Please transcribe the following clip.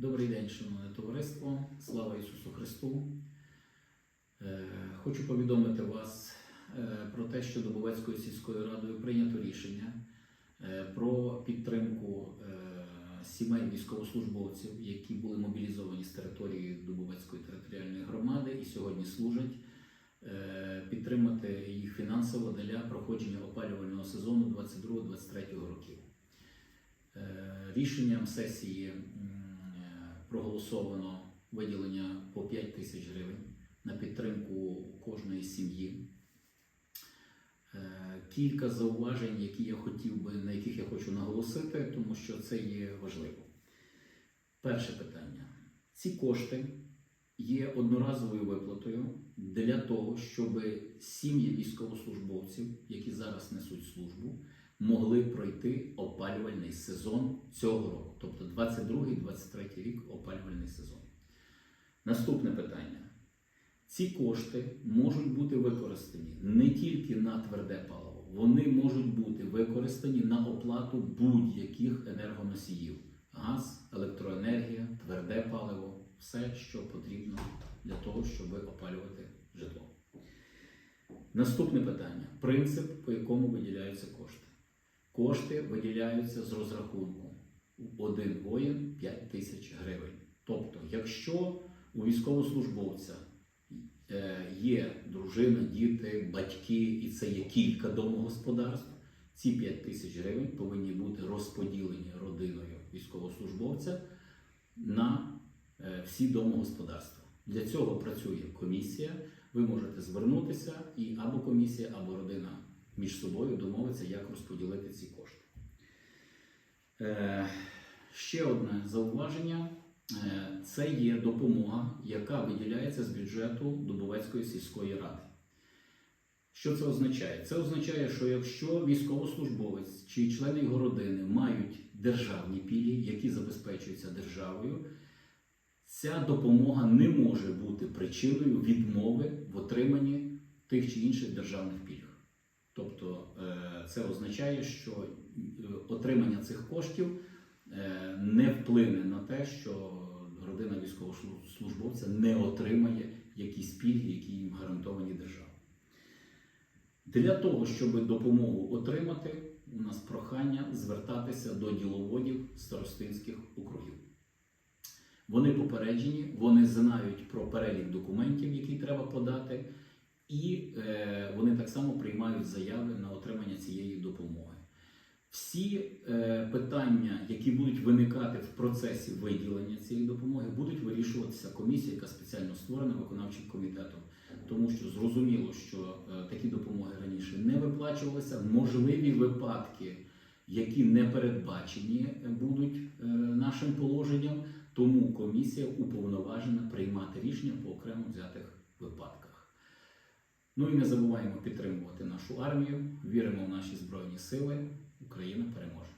Добрий день, шановне товариство. Слава Ісусу Христу. Е, Хочу повідомити вас е, про те, що Дубовецькою сільською радою прийнято рішення е, про підтримку сімей військовослужбовців, які були мобілізовані з території Дубовецької територіальної громади і сьогодні служать, підтримати їх фінансово для проходження опалювального сезону 22-23 років. Рішенням сесії проголосовано виділення по 5 тисяч гривень на підтримку кожної сім'ї. Е, Кілька зауважень, які я хотів би, на яких я хочу наголосити, тому що це є важливо. Перше питання. Ці кошти є одноразовою виплатою для того, щоб сім'ї військовослужбовців, які зараз несуть службу, могли пройти опалювальний сезон цього року, тобто 22-23 рік опалювальний сезон. Наступне питання. Ці кошти можуть бути використані не тільки на тверде паливо, вони можуть бути використані на оплату будь-яких енергоносіїв: газ, електроенергія, тверде паливо, все, що потрібно для того, щоб опалювати житло. Наступне питання: принцип, по якому виділяються кошти. Кошти виділяються з розрахунку один воїн 5 тисяч гривень. Тобто, якщо у військовослужбовця е, є дружина, діти, батьки, і це є кілька домогосподарств, ці 5 тисяч гривень повинні бути розподілені родиною військовослужбовця на е, всі домогосподарства. Для цього працює комісія. Ви можете звернутися, і або комісія, або родина між собою домовиться, як розподілити ці кошти. Е, ще одне зауваження. Е, Це є допомога, яка виділяється з бюджету Дубовецької сільської ради. Що це означає? Це означає, що якщо військовослужбовець чи члени його родини мають державні пільги, які забезпечуються державою, ця допомога не може бути причиною відмови в отриманні тих чи інших державних пільг. Тобто е, це означає, що е, отримання цих коштів е, не вплине на те, що родина військовослужбовця не отримає якісь пільги, які їм гарантовані державою. Для того, щоб допомогу отримати, у нас прохання звертатися до діловодів старостинських округів. Вони попереджені, вони знають про перелік документів, які треба подати, і е, вони так само приймають заяви на отримання цієї допомоги. Всі е, питання, які будуть виникати в процесі виділення цієї допомоги, будуть вирішуватися комісією, яка спеціально створена виконавчим комітетом. Тому що зрозуміло, що е, такі допомоги раніше не виплачувалися. Можливі випадки, які не передбачені е, будуть е, нашим положенням, тому комісія уповноважена приймати рішення по окремо взятих випадках. Ну і не забуваємо підтримувати нашу армію, віримо в наші збройні сили. Україна переможе.